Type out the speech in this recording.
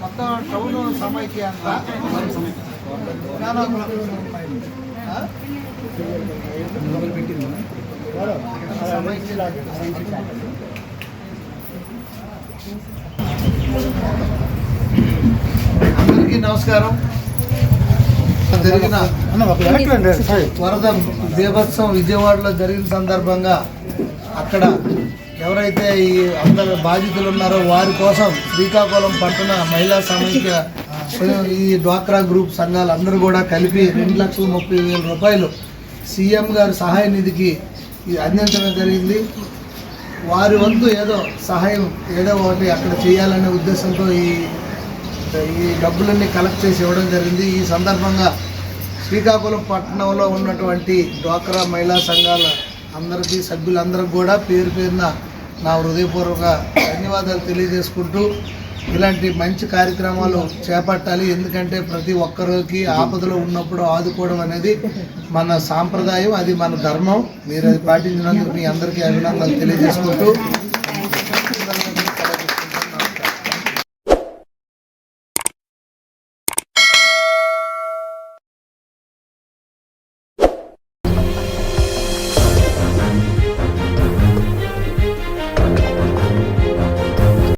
మొత్తం టౌన్ సమైక్య అందరికీ నమస్కారం. జరిగిన వరద దేవోత్సవం విజయవాడలో జరిగిన సందర్భంగా అక్కడ ఎవరైతే ఈ అందరు బాధితులు ఉన్నారో వారి కోసం శ్రీకాకుళం పట్టణ మహిళా సమైక్య ఈ డ్వాక్రా గ్రూప్ సంఘాలు అందరూ కూడా కలిపి రెండు లక్షల ముప్పై వేల రూపాయలు సీఎం గారి సహాయ నిధికి అందించడం జరిగింది. వారి వంతు ఏదో సహాయం ఏదో ఒకటి అక్కడ చేయాలనే ఉద్దేశంతో ఈ ఈ డబ్బులన్నీ కలెక్ట్ చేసి ఇవ్వడం జరిగింది. ఈ సందర్భంగా శ్రీకాకుళం పట్టణంలో ఉన్నటువంటి డ్వాక్రా మహిళా సంఘాల అందరికీ సభ్యులందరికీ కూడా పేరు పేరున నా హృదయపూర్వక ధన్యవాదాలు తెలియజేసుకుంటూ ఇలాంటి మంచి కార్యక్రమాలు చేపట్టాలి. ఎందుకంటే ప్రతి ఒక్కరికి ఆపదలో ఉన్నప్పుడు ఆదుకోవడం అనేది మన సాంప్రదాయం అది మన ధర్మం. మీరు అది పాటించినందుకు మీ అందరికీ అభినందనలు తెలియజేసుకుంటూ